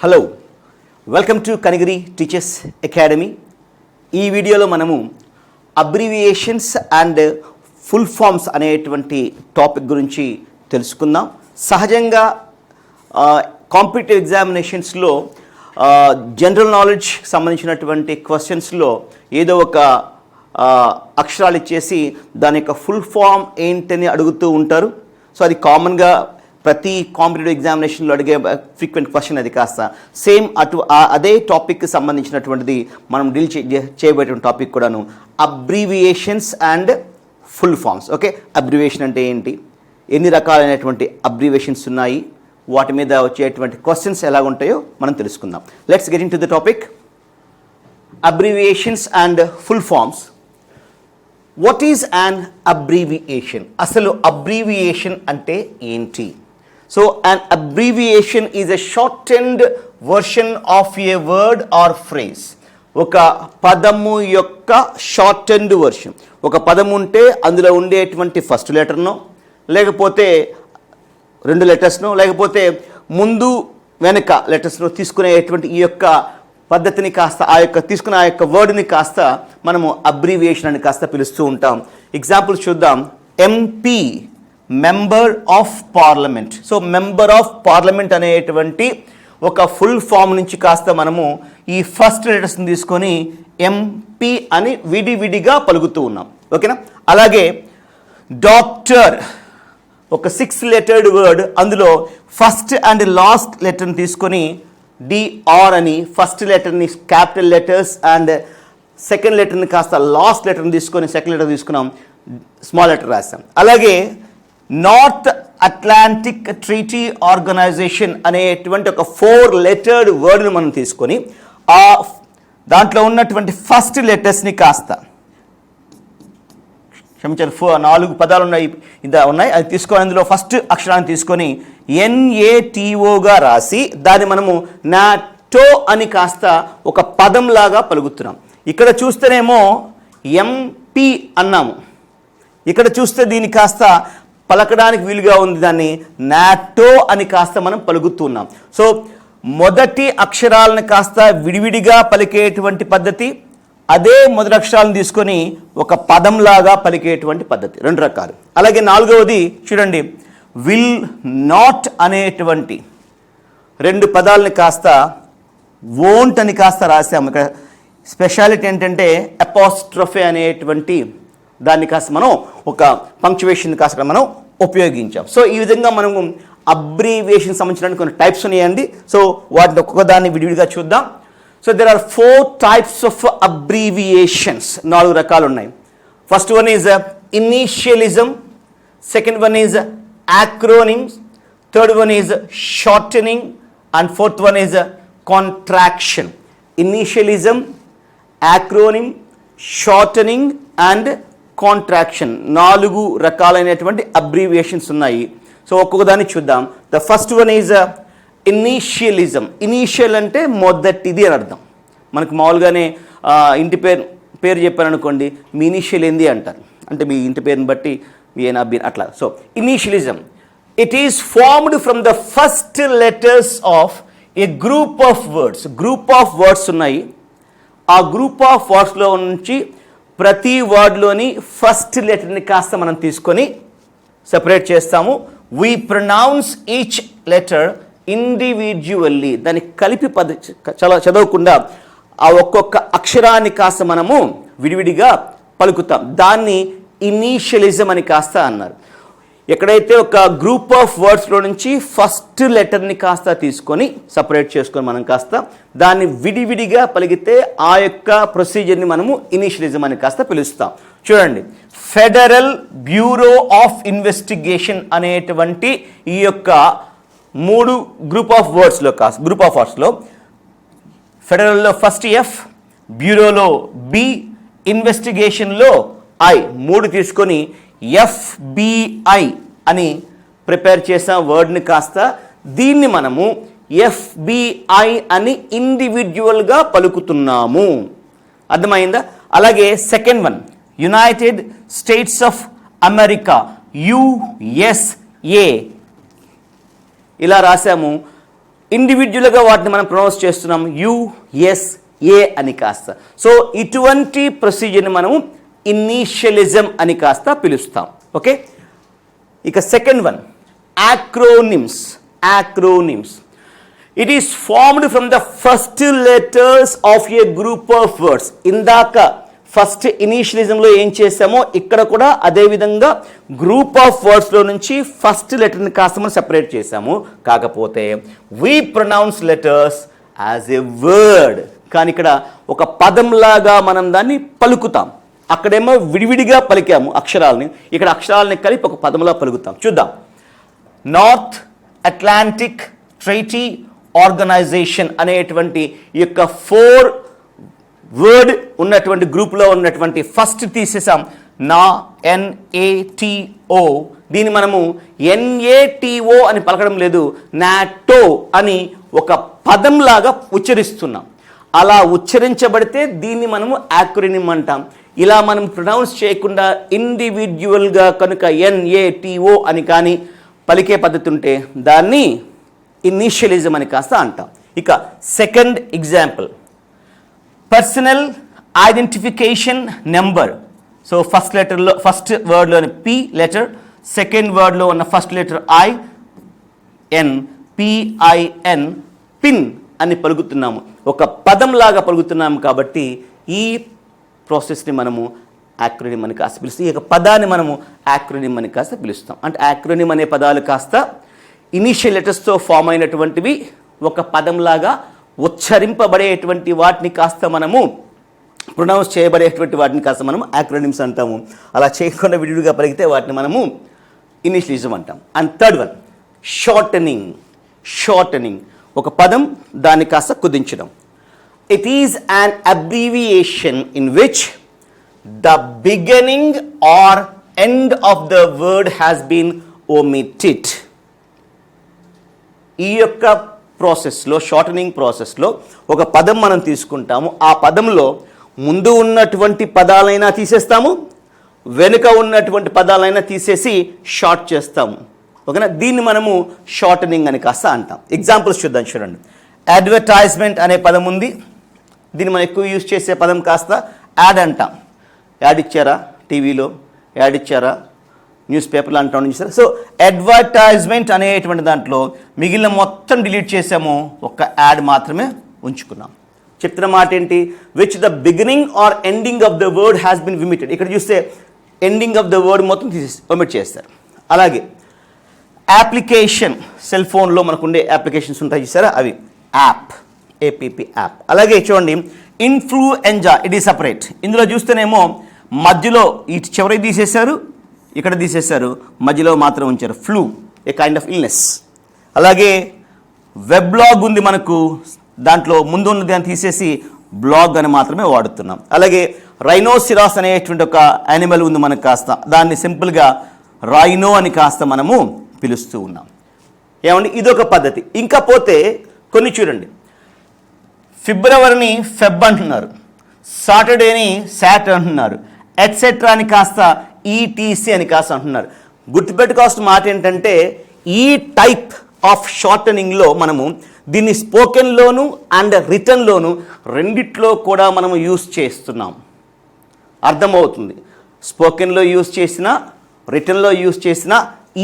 Hello welcome to Kanigiri teachers academy ఈ వీడియోలో మనము అబ్రివియేషన్స్ అండ్ ఫుల్ ఫామ్స్ అనేటువంటి టాపిక్ గురించి తెలుసుకుందాం. సహజంగా కాంపిటేటివ్ ఎగ్జామినేషన్స్లో జనరల్ నాలెడ్జ్ సంబంధించినటువంటి క్వశ్చన్స్లో ఏదో ఒక అక్షరాలు ఇచ్చేసి దాని యొక్క ఫుల్ ఫామ్ ఏంటని అడుగుతూ ఉంటారు. సో అది కామన్గా ప్రతి కాంపిటేటివ్ ఎగ్జామినేషన్లో అడిగే ఫ్రీక్వెంట్ క్వశ్చన్ అది కాస్త. సేమ్ అటు అదే టాపిక్కి సంబంధించినటువంటిది మనం డీల్ చే టాపిక్ కూడాను. Abbreviations and full forms okay abbreviation అంటే ఏంటి? ఎన్ని రకాలైనటువంటి అబ్రివేషన్స్ ఉన్నాయి? వాటి మీద వచ్చేటువంటి క్వశ్చన్స్ ఎలా ఉంటాయో మనం తెలుసుకుందాం. Let's get into the topic abbreviations and full forms what is an abbreviation అసలు అబ్రీవియేషన్ అంటే ఏంటి? So an abbreviation is a short and version of a word or phrase ఒక పదము యొక్క షార్ట్ అండ్ వర్షన్ ఒక పదం ఉంటే అందులో ఉండేటువంటి ఫస్ట్ లెటర్నో లేకపోతే రెండు లెటర్స్ను లేకపోతే ముందు వెనక లెటర్స్ను తీసుకునేటువంటి ఈ యొక్క పద్ధతిని కాస్త ఆ యొక్క తీసుకున్న ఆ యొక్క వర్డ్ని కాస్త మనము అబ్రీవియేషన్ అని కాస్త పిలుస్తూ ఉంటాం. ఎగ్జాంపుల్ చూద్దాం. MP member of parliament. So member of parliament అనేటువంటి ఒక ఫుల్ ఫామ్ నుంచి కాస్త మనము ఈ ఫస్ట్ లెటర్స్ని తీసుకొని ఎంపీ అని విడివిడిగా పలుకుతూ ఉన్నాం. ఓకేనా? అలాగే డాక్టర్ ఒక సిక్స్ లెటర్డ్ వర్డ్ అందులో ఫస్ట్ అండ్ లాస్ట్ లెటర్ని తీసుకొని డిఆర్ అని ఫస్ట్ లెటర్ని క్యాపిటల్ లెటర్స్ అండ్ సెకండ్ లెటర్ని కాస్త లాస్ట్ లెటర్ని తీసుకొని సెకండ్ లెటర్ తీసుకున్నాం. స్మాల్ లెటర్ రాస్తాం అలాగే నార్త్ అట్లాంటిక్ ట్రీటీ ఆర్గనైజేషన్ అనేటువంటి ఒక ఫోర్ లెటర్డ్ వర్డ్ని మనం తీసుకొని ఆ దాంట్లో ఉన్నటువంటి ఫస్ట్ లెటర్స్ని కాస్త క్షమించారు ఫో నాలుగు పదాలు ఉన్నాయి ఇంత ఉన్నాయి. అది తీసుకొని అందులో ఫస్ట్ అక్షరాన్ని తీసుకొని ఎన్ఏటిఓగా రాసి దాన్ని మనము నాటో అని కాస్త ఒక పదంలాగా పలుకుతున్నాం. ఇక్కడ చూస్తేనేమో ఎంపీ అన్నాము. ఇక్కడ చూస్తే దీన్ని కాస్త పలకడానికి వీలుగా ఉంది దాన్ని నాటో అని కాస్త మనం పలుకుతున్నాం. సో మొదటి అక్షరాలను కాస్త విడివిడిగా పలికేటువంటి పద్ధతి అదే మొదటి అక్షరాలను తీసుకొని ఒక పదంలాగా పలికేటువంటి పద్ధతి. రెండు రకాలు. అలాగే నాలుగవది చూడండి విల్ నాట్ అనేటువంటి రెండు పదాలని కాస్త వోంట్ అని కాస్త రాసాము ఇక్కడ స్పెషాలిటీ ఏంటంటే అపాస్ట్రఫే అనేటువంటి దాన్ని కాస్త మనం ఒక పంక్చువేషన్ కాస్త మనం ఉపయోగించాం. సో ఈ విధంగా మనము అబ్రీవియేషన్ సంబంధించిన కొన్ని టైప్స్ ఉన్నాయండి. సో వాటిని ఒక్కొక్క దాన్ని విడివిడిగా చూద్దాం. So there are four types of abbreviations నాలుగు రకాలు ఉన్నాయి. First one is initialism second one is acronyms third one is shortening and fourth one is contraction initialism acronym shortening and contraction నాలుగు రకాలైనటువంటి అబ్రీవియేషన్స్ ఉన్నాయి. సో ఒక్కొక్క దాన్ని చూద్దాం. The first one is initialism initial అంటే మొదటిది అని అర్థం. మనకు మామూలుగానే ఇంటి పేరు పేరు చెప్పారనుకోండి మీ ఇనీషియల్ ఏంది అంటారు. అంటే మీ ఇంటి పేరుని బట్టి మీ ఏనా బి అట్లా. So initialism it is formed from the first letters of a group of words group of words ఉన్నాయి. ఆ గ్రూప్ ఆఫ్ వర్డ్స్లో నుంచి ప్రతి వర్డ్లోని ఫస్ట్ లెటర్ని కాస్త మనం తీసుకొని సెపరేట్ చేస్తాము. We pronounce each letter individually దాన్ని కలిపి పద చాలా చదవకుండా ఆ ఒక్కొక్క అక్షరాన్ని కాస్త మనము విడివిడిగా పలుకుతాం. దాన్ని ఇనీషియలిజం అని కాస్త అన్నారు. ఎక్కడైతే ఒక గ్రూప్ ఆఫ్ వర్డ్స్లో నుంచి ఫస్ట్ లెటర్ని కాస్త తీసుకొని సపరేట్ చేసుకొని మనం కాస్త దాన్ని విడివిడిగా పలిగితే ఆ యొక్క ప్రొసీజర్ని మనము ఇనిషియలిజం అని కాస్త పిలుస్తాం. చూడండి. ఫెడరల్ బ్యూరో ఆఫ్ ఇన్వెస్టిగేషన్ అనేటువంటి ఈ యొక్క మూడు గ్రూప్ ఆఫ్ వర్డ్స్లో కాస్త గ్రూప్ ఆఫ్ వర్డ్స్లో ఫెడరల్లో ఫస్ట్ ఎఫ్ బ్యూరోలో బి ఇన్వెస్టిగేషన్లో ఐ మూడు తీసుకొని ఎఫ్బిఐ అని ప్రిపేర్ చేసిన వర్డ్ని కాస్త దీన్ని మనము ఎఫ్బిఐ అని ఇండివిజువల్గా పలుకుతున్నాము. అర్థమైందా? అలాగే second one United States of America USA ఇలా రాసాము ఇండివిజువల్గా వాటిని మనం ప్రొనౌన్స్ చేస్తున్నాం యుఎస్ఏ అని కాస్త. సో ఇటువంటి ప్రొసీజర్ని మనము ఇనీషియలిజం అని కాస్త పిలుస్తాం. ఓకే? ఇక second one. Acronyms acronyms it is formed from the first letters of a group of words ఇందాక ఫస్ట్ ఇనీషియలిజంలో ఏం చేసామో ఇక్కడ కూడా అదేవిధంగా గ్రూప్ ఆఫ్ వర్డ్స్లో నుంచి ఫస్ట్ లెటర్ని కాస్త మనం సెపరేట్ చేసాము కాకపోతే we pronounce letters as a word కానీ ఇక్కడ ఒక పదంలాగా మనం దాన్ని పలుకుతాం. అక్కడేమో విడివిడిగా పలికాము అక్షరాలని. ఇక్కడ అక్షరాలని కలిపి ఒక పదంలా పలుకుతాం. చూద్దాం. నార్త్ అట్లాంటిక్ ట్రైటీ ఆర్గనైజేషన్ అనేటువంటి ఈ యొక్క ఫోర్ వర్డ్ ఉన్నటువంటి గ్రూప్లో ఉన్నటువంటి ఫస్ట్ తీసేసాం. నా ఎన్ఏటిఓ దీన్ని మనము ఎన్ఏటిఓ అని పలకడం లేదు. నాటో అని ఒక పదంలాగా ఉచ్చరిస్తున్నాం. అలా ఉచ్చరించబడితే దీన్ని మనము యాక్రోనిమ్ అంటాం. ఇలా మనం ప్రొనౌన్స్ చేయకుండా ఇండివిజువల్గా కనుక ఎన్ఏటిఓ అని కానీ పలికే పద్ధతి ఉంటే దాన్ని ఇనీషియలిజం అని కాస్త అంటాం. ఇక second example personal identification number so first లెటర్లో ఫస్ట్ వర్డ్లోని పి లెటర్ సెకండ్ వర్డ్లో ఉన్న first letter I N PIN pin అని పలుకుతున్నాము. ఒక పదంలాగా పలుకుతున్నాము కాబట్టి ఈ ప్రాసెస్ని మనము యాక్రోనిమ్ అని కాస్త పిలుస్తాం. ఈ యొక్క పదాన్ని మనము యాక్రోనిమ్ అని కాస్త పిలుస్తాం. అంటే యాక్రోనిమ్ అనే పదాలు కాస్త ఇనీషియల్ లెటర్స్తో ఫామ్ అయినటువంటివి ఒక పదంలాగా ఉచ్చరింపబడేటువంటి వాటిని కాస్త మనము ప్రొనౌన్స్ చేయబడేటువంటి వాటిని కాస్త మనం యాక్రోనిమ్స్ అంటాము. అలా చేయకుండా విడివిడిగా పలికితే వాటిని మనము ఇనిషియలిజం అంటాం. And third one shortening. Shortening. ఒక పదం దాన్ని కాస్త కుదించడం. It is an abbreviation in which the beginning or end of the word has been omitted. ఈ యొక్క ప్రాసెస్లో షార్టనింగ్ ప్రాసెస్లో ఒక పదం మనం తీసుకుంటాము. ఆ పదంలో ముందు ఉన్నటువంటి పదాలైనా తీసేస్తాము వెనుక ఉన్నటువంటి పదాలైనా తీసేసి షార్ట్ చేస్తాము. ఓకేనా? దీన్ని మనము షార్టనింగ్ అని కాస్త అంటాం. ఎగ్జాంపుల్స్ చూద్దాం చూడండి. అడ్వర్టైజ్మెంట్ అనే పదం ఉంది. దీన్ని మనం ఎక్కువ యూజ్ చేసే పదం కాస్త యాడ్ అంటాం. యాడ్ ఇచ్చారా టీవీలో? యాడ్ ఇచ్చారా? న్యూస్ పేపర్లు అంటాం చూసారా సో అడ్వర్టైజ్మెంట్ అనేటువంటి దాంట్లో మిగిలిన మొత్తం డిలీట్ చేసాము. ఒక్క యాడ్ మాత్రమే ఉంచుకున్నాం. చెప్తున్న మాట ఏంటి? Which the beginning or ending of the word has been omitted ఇక్కడ చూస్తే ఎండింగ్ ఆఫ్ ద వర్డ్ మొత్తం తీసి ఒమిట్ చేస్తారు. అలాగే యాప్లికేషన్ సెల్ ఫోన్లో మనకు ఉండే అప్లికేషన్స్ ఉంటాయి చూసారా? అవి యాప్ ఏపీపీ యాప్ అలాగే చూడండి ఇన్ఫ్లూఎంజా ఇట్ ఈ సపరేట్ ఇందులో చూస్తేనేమో మధ్యలో ఇటు చివరికి తీసేశారు ఇక్కడ తీసేశారు మధ్యలో మాత్రం ఉంచారు. Flu a kind of illness అలాగే వెబ్ బ్లాగ్ ఉంది మనకు దాంట్లో ముందు ఉన్న దాన్ని తీసేసి బ్లాగ్ అని మాత్రమే వాడుతున్నాం. అలాగే రైనోసిరాస్ అనేటువంటి ఒక యానిమల్ ఉంది మనకు కాస్త దాన్ని సింపుల్గా రైనో అని కాస్త మనము పిలుస్తూ ఉన్నాం. ఏమండి? ఇదొక పద్ధతి. ఇంకా పోతే కొన్ని చూడండి. ఫిబ్రవరిని ఫెబ్ అంటున్నారు సాటర్డేని సాట్ అంటున్నారు ఎట్సెట్రా అని కాస్త ఈటీసీ అని కాస్త అంటున్నారు. గుర్తుపెట్టుకోవాల్సిన మాట ఏంటంటే ఈ టైప్ ఆఫ్ షార్టనింగ్లో మనము దీన్ని స్పోకెన్లోను అండ్ రిటర్న్లోను రెండిట్లో కూడా మనము యూస్ చేస్తున్నాం. అర్థమవుతుంది. స్పోకెన్లో యూస్ చేసిన రిటర్న్లో యూస్ చేసిన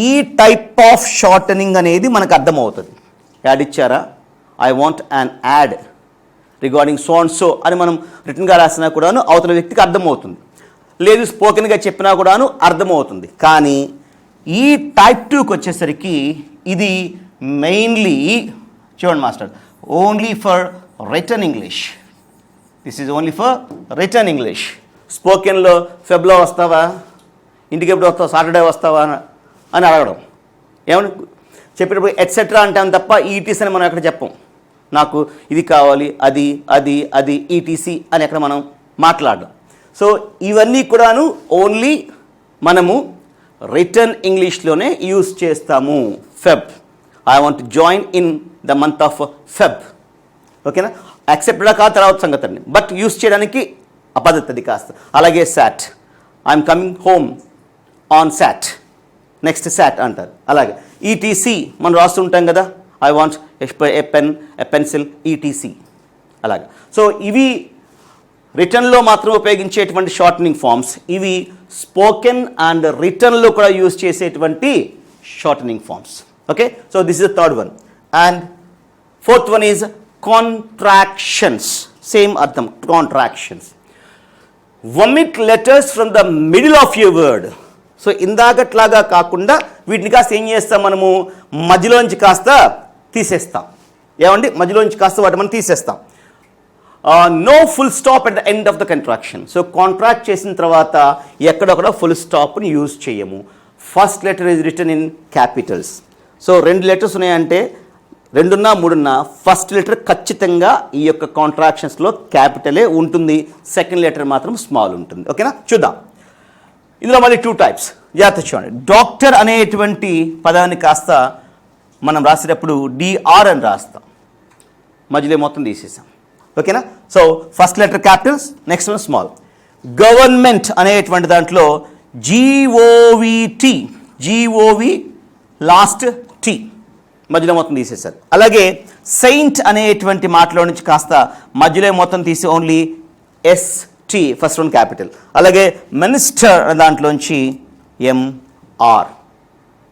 ఈ టైప్ ఆఫ్ షార్టనింగ్ అనేది మనకు అర్థమవుతుంది. యాడ్ ఇచ్చారా? I want an ad regarding so and so అని మనం రిటర్న్గా రాసినా కూడాను అవతల వ్యక్తికి అర్థమవుతుంది. లేదు స్పోకెన్గా చెప్పినా కూడాను అర్థమవుతుంది. కానీ ఈ టైప్ టూకి వచ్చేసరికి ఇది మెయిన్లీ చూడండి master only for written English. This is only for written English. స్పోకెన్లో ఫెబ్లో వస్తావా? ఇంటికి ఎప్పుడు వస్తావు? సాటర్డే వస్తావా? అని- అడగడం. ఏమని చెప్పినప్పుడు ఎట్సెట్రా అంటాం తప్ప ఈటీస్ అని మనం ఎక్కడ చెప్పం. నాకు ఇది కావాలి అది అది అది ఈటీసీ అని అక్కడ మనం మాట్లాడడం సో ఇవన్నీ కూడాను ఓన్లీ మనము రిటర్న్ ఇంగ్లీష్లోనే యూస్ చేస్తాము. Feb I want join in the month of Feb ఓకేనా యాక్సెప్టెడా కాదు తర్వాత సంగతి అండి. బట్ యూస్ చేయడానికి అపద్ధతి కాస్త. అలాగే Sat I'm coming home on Sat next Sat అంటారు. అలాగే. ఈటీసీ మనం రాస్తుంటాం కదా? I want a pen a pencil ETC అలాగా. సో ఇవి రిటర్న్లో మాత్రం ఉపయోగించేటువంటి షార్టనింగ్ ఫామ్స్ ఇవి స్పోకెన్ అండ్ రిటర్న్లో కూడా యూజ్ చేసేటువంటి shortening forms okay so this is third one and fourth one is contractions same అర్థం. Contractions omit letters from the middle of your word so ఇందాకట్లాగా కాకుండా వీటిని కాస్త ఏం చేస్తాం మనము? మధ్యలోంచి కాస్త తీసేస్తాం. ఏమండి? మధ్యలోంచి కాస్త వాటి మనం తీసేస్తాం. No full stop at the end of the contraction so contract చేసిన తర్వాత ఎక్కడొక్కడ ఫుల్ స్టాప్ని యూజ్ చేయము. First letter is written in capitals so రెండు లెటర్స్ ఉన్నాయంటే రెండున్నా మూడున్నా ఫస్ట్ లెటర్ ఖచ్చితంగా ఈ యొక్క కాంట్రాక్షన్స్లో క్యాపిటలే ఉంటుంది. సెకండ్ లెటర్ మాత్రం స్మాల్ ఉంటుంది. ఓకేనా చూద్దాం. ఇందులో మళ్ళీ టూ టైప్స్ జాగ్రత్త చూడండి. డాక్టర్ అనేటువంటి పదాన్ని కాస్త మనం రాసేటప్పుడు డిఆర్ అని రాస్తాం. మధ్యలో మొత్తం తీసేసాం. ఓకేనా? So first letter capitals next one small government అనేటువంటి దాంట్లో జీఓవిటి జీఓవి లాస్ట్ టీ మధ్యలో మొత్తం తీసేశారు. అలాగే సెయింట్ అనేటువంటి మాటలో నుంచి కాస్త మధ్యలో మొత్తం తీసి only ST first one capital అలాగే మినిస్టర్ అనే దాంట్లోంచి ఎంఆర్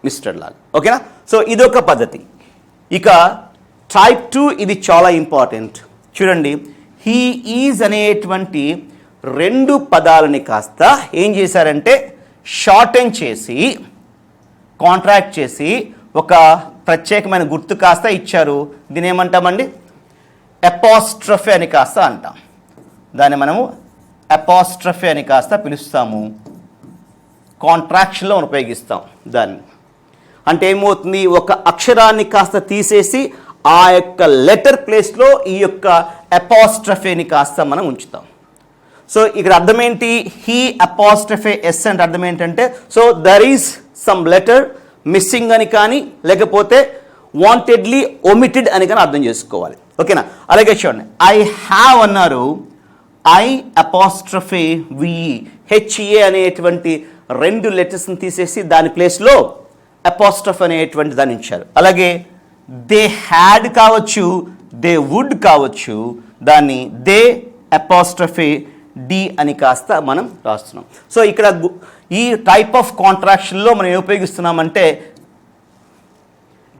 మిస్టర్ లాగా ఓకేనా? సో ఇదొక పద్ధతి. ఇక టైప్ టూ ఇది చాలా ఇంపార్టెంట్ చూడండి హీ ఈజ్ అనేటువంటి రెండు పదాలని కాస్త ఏం చేశారంటే షార్టెన్ చేసి కాంట్రాక్ట్ చేసి ఒక ప్రత్యేకమైన గుర్తు కాస్త ఇచ్చారు. దీని ఏమంటామండి అపాస్ట్రఫీ అని కాస్త అంటాం. దాన్ని మనము అపాస్ట్రఫీ అని కాస్త పిలుస్తాము. కాంట్రాక్షన్లో ఉపయోగిస్తాం దాన్ని. అంటే ఏమవుతుంది? ఒక అక్షరాన్ని కాస్త తీసేసి ఆ యొక్క లెటర్ ప్లేస్లో ఈ యొక్క అపాస్ట్రఫేని కాస్త మనం ఉంచుతాం. సో ఇక్కడ అర్థం ఏంటి హీ అపాస్ట్రఫే ఎస్ అంటే అర్థం ఏంటంటే so there is some letter missing అని కానీ లేకపోతే వాంటెడ్లీ ఒమిటెడ్ అని కానీ అర్థం చేసుకోవాలి. ఓకేనా? అలాగే చూడండి. ఐ హ్యావ్ అన్నారు. I apostrophe V E H A అనేటువంటి రెండు లెటర్స్ని తీసేసి దాని ప్లేస్లో అపాస్ట్రఫ్ అనేటువంటి దాన్ని ఇచ్చారు. అలాగే దే హ్యాడ్ కావచ్చు దే వుడ్ కావచ్చు దాన్ని దే అపాస్ట్రఫే డి అని కాస్త మనం రాస్తున్నాం. సో ఇక్కడ గు- ఈ టైప్ ఆఫ్ కాంట్రాక్షన్లో మనం ఏం ఉపయోగిస్తున్నామంటే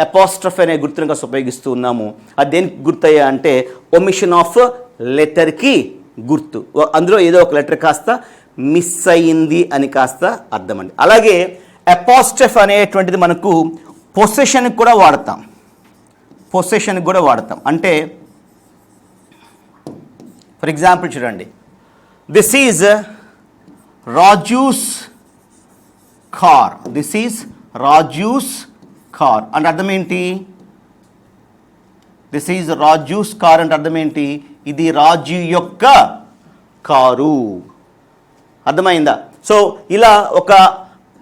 అపాస్ట్రఫ్ అనే గుర్తును కాస్త ఉపయోగిస్తూ ఉన్నాము. అది దేనికి గుర్తయ్యా అంటే ఒమిషన్ ఆఫ్ లెటర్కి గుర్తు. అందులో ఏదో ఒక లెటర్ కాస్త మిస్ అయింది అని కాస్త అర్థం అండి. అలాగే అపాస్టఫ్ అనేటువంటిది మనకు పొసెషన్కి కూడా వాడతాం. పొసెషన్కి కూడా వాడతాం. అంటే ఫర్ ఎగ్జాంపుల్ చూడండి. This is Raju's car this is Raju's car అంటే అర్థం ఏంటి? దిస్ ఈజ్ రాజూస్ కార్ అంటే అర్థం ఏంటి? ఇది రాజు యొక్క కారు. అర్థమైందా? సో ఇలా ఒక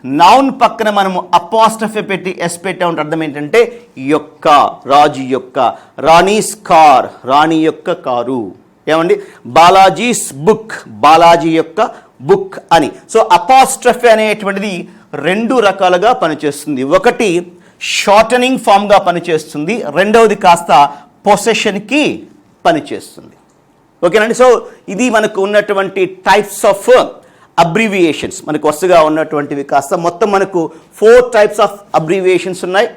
నౌన్ పక్కన మనము అపాస్టఫే పెట్టి ఎస్ పెట్టామంటే అర్థం ఏంటంటే యొక్క రాజు యొక్క రాణీస్ కార్ రాణి యొక్క కారు. ఏమండి? బాలాజీస్ బుక్ బాలాజీ యొక్క బుక్ అని. సో అపాస్ట్రఫీ అనేటువంటిది రెండు రకాలుగా పనిచేస్తుంది. ఒకటి షార్టనింగ్ ఫామ్గా పనిచేస్తుంది. రెండవది కాస్త పొసెషన్కి పనిచేస్తుంది. ఓకేనండి? సో ఇది మనకు ఉన్నటువంటి టైప్స్ ఆఫ్ అబ్రివియేషన్స్ మనకు వరుసగా ఉన్నటువంటివి కాస్త మొత్తం మనకు ఫోర్ టైప్స్ ఆఫ్ అబ్రివియేషన్స్ ఉన్నాయి.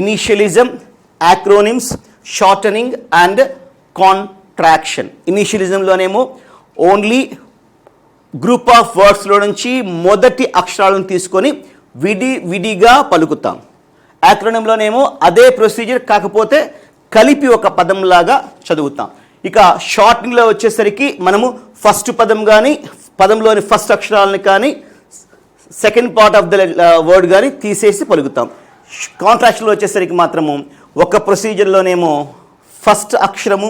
Initialism acronyms shortening and contraction ఇనీషియలిజంలోనేమో only group of వర్డ్స్లో నుంచి మొదటి అక్షరాలను తీసుకొని విడి విడిగా పలుకుతాం. యాక్రోనింలోనేమో అదే ప్రొసీజర్ కాకపోతే కలిపి ఒక పదంలాగా చదువుతాం. ఇక షార్టింగ్లో వచ్చేసరికి మనము ఫస్ట్ పదం కానీ పదంలోని ఫస్ట్ అక్షరాలను కానీ second part of the word కానీ తీసేసి పలుకుతాం. కాంట్రాక్షన్లో వచ్చేసరికి మాత్రము ఒక ప్రొసీజర్లోనేమో ఫస్ట్ అక్షరము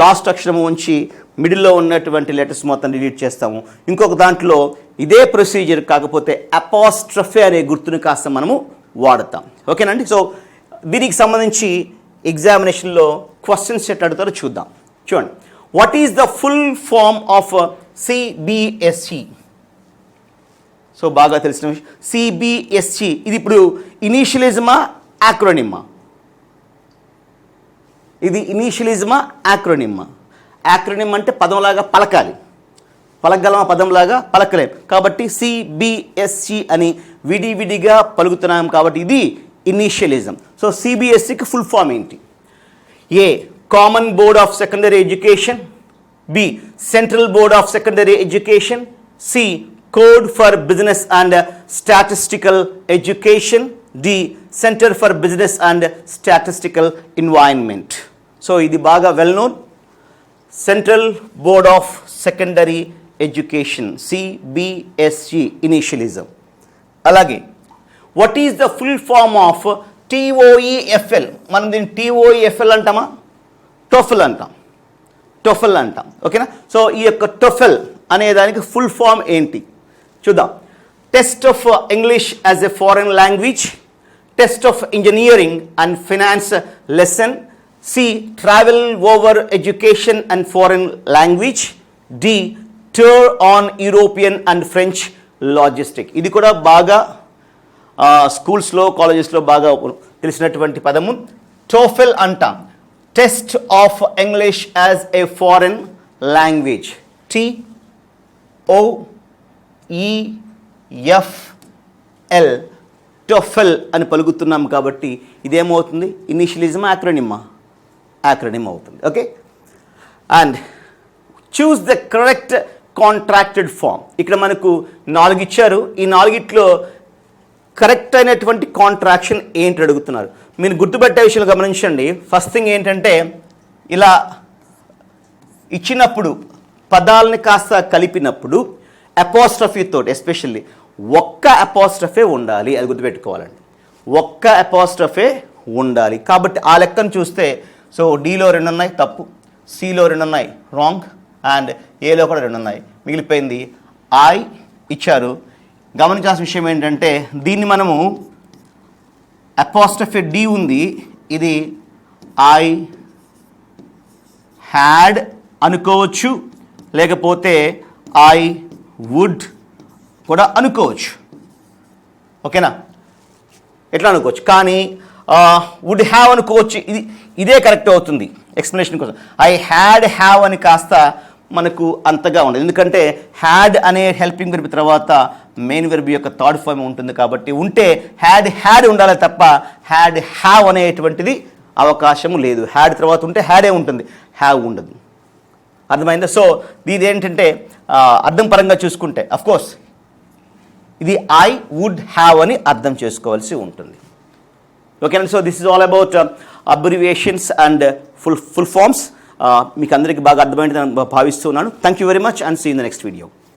లాస్ట్ అక్షరము ఉంచి మిడిల్లో ఉన్నటువంటి లెటర్స్ మొత్తం డిలీట్ చేస్తాము. ఇంకొక దాంట్లో ఇదే ప్రొసీజర్ కాకపోతే అపాస్ట్రఫే అనే గుర్తుని కాస్త మనము వాడతాం. ఓకేనండి సో దీనికి సంబంధించి ఎగ్జామినేషన్లో క్వశ్చన్స్ ఎట్ అడుగుతారో చూద్దాం. చూడండి. What is the full form of CBSE so బాగా తెలిసిన విషయం. సిబిఎస్ఈ ఇది ఇప్పుడు ఇనీషియలిజమా యాక్రోనిమా? ఇది ఇనీషియలిజమా యాక్రోనిమ్మా యాక్రోనిమ్ అంటే పదంలాగా పలకాలి. పలకగలమా పదంలాగా? పలకలేం. కాబట్టి సిబిఎస్సి అని విడివిడిగా పలుకుతున్నాం కాబట్టి ఇది ఇనీషియలిజం. సో సిబిఎస్సికి ఫుల్ ఫామ్ ఏంటి? A common board of secondary education B central board of secondary education C code for business and statistical education D centre for business and statistical environment so ఇది బాగా well known central board of secondary education CBSE initialism అలాగే what is the full form of TOEFL మనం దీన్ని టీఓఈఎఫ్ఎల్ అంటామా? TOEFL అంటాం. టొఫెల్ అంటాం. ఓకేనా? So ఈ యొక్క టొఫెల్ అనే దానికి ఫుల్ ఫామ్ ఏంటి? చూద్దాం. Test of English as a foreign language test of engineering and finance lesson C travel over education and foreign language D tour on European and French logistic ఇది కూడా బాగా స్కూల్స్లో కాలేజెస్లో బాగా తెలిసినటువంటి పదము. టోఫెల్ అంటాం. Test of English as a foreign language T O E F L TOEFL అని పలుకుతున్నాం కాబట్టి ఇదేమవుతుంది? ఇనిషియలిజం యాక్రోనిమ్మా యాక్రోనిమ్ అవుతుంది. Okay and choose the correct contracted form ఇక్కడ మనకు నాలుగు ఇచ్చారు ఈ నాలుగిట్లో కరెక్ట్ అయినటువంటి కాంట్రాక్షన్ ఏంటి అడుగుతున్నారు. మీరు గుర్తుపెట్టే విషయాలు గమనించండి. ఫస్ట్ థింగ్ ఏంటంటే ఇలా ఇచ్చినప్పుడు పదాలని కాస్త కలిపినప్పుడు అపోస్ట్రఫీతో ఎస్పెషల్లీ ఒక్క అపోస్ట్రఫే ఉండాలి అది గుర్తుపెట్టుకోవాలండి. ఒక్క అపోస్ట్రఫే ఉండాలి. కాబట్టి ఆ లెక్కను చూస్తే సో డీలో రెండు ఉన్నాయి తప్పు. సిలో రెండు ఉన్నాయి రాంగ్ అండ్ ఏలో కూడా రెండు ఉన్నాయి. మిగిలిపోయింది ఐ ఇచ్చారు. గమనించాల్సిన విషయం ఏంటంటే దీన్ని మనము అపోస్ట్రఫీ డి ఉంది. ఇది ఐ హ్యాడ్ అనుకోవచ్చు లేకపోతే ఐ వుడ్ కూడా అనుకోవచ్చు. ఓకేనా? ఎట్లా అనుకోవచ్చు? కానీ వుడ్ హ్యావ్ అనుకోవచ్చు. ఇది ఇదే కరెక్ట్ అవుతుంది. ఎక్స్ప్లెనేషన్ కోసం. ఐ హ్యాడ్ హ్యావ్ అని కాస్త మనకు అంతగా ఉండదు. ఎందుకంటే హ్యాడ్ అనే హెల్పింగ్ వెర్బ్ తర్వాత మెయిన్ వెర్బ్ యొక్క థర్డ్ ఫామ్ ఉంటుంది కాబట్టి ఉంటే హ్యాడ్ హ్యాడ్ ఉండాలి తప్ప హ్యాడ్ హ్యావ్ అనేటువంటిది అవకాశము లేదు. హ్యాడ్ తర్వాత ఉంటే హ్యాడే ఉంటుంది? హ్యావ్ ఉండదు. అర్థమైందా? సో ఇది ఏంటంటే అర్థం పరంగా చూసుకుంటే కోర్స్ ఇది ఐ వుడ్ హ్యావ్ అని అర్థం చేసుకోవాల్సి ఉంటుంది. ఓకేనా so this is all about abbreviations and full full forms మీకు అందరికీ బాగా అర్థమైందని భావిస్తున్నాను. Thank you very much and see in the next video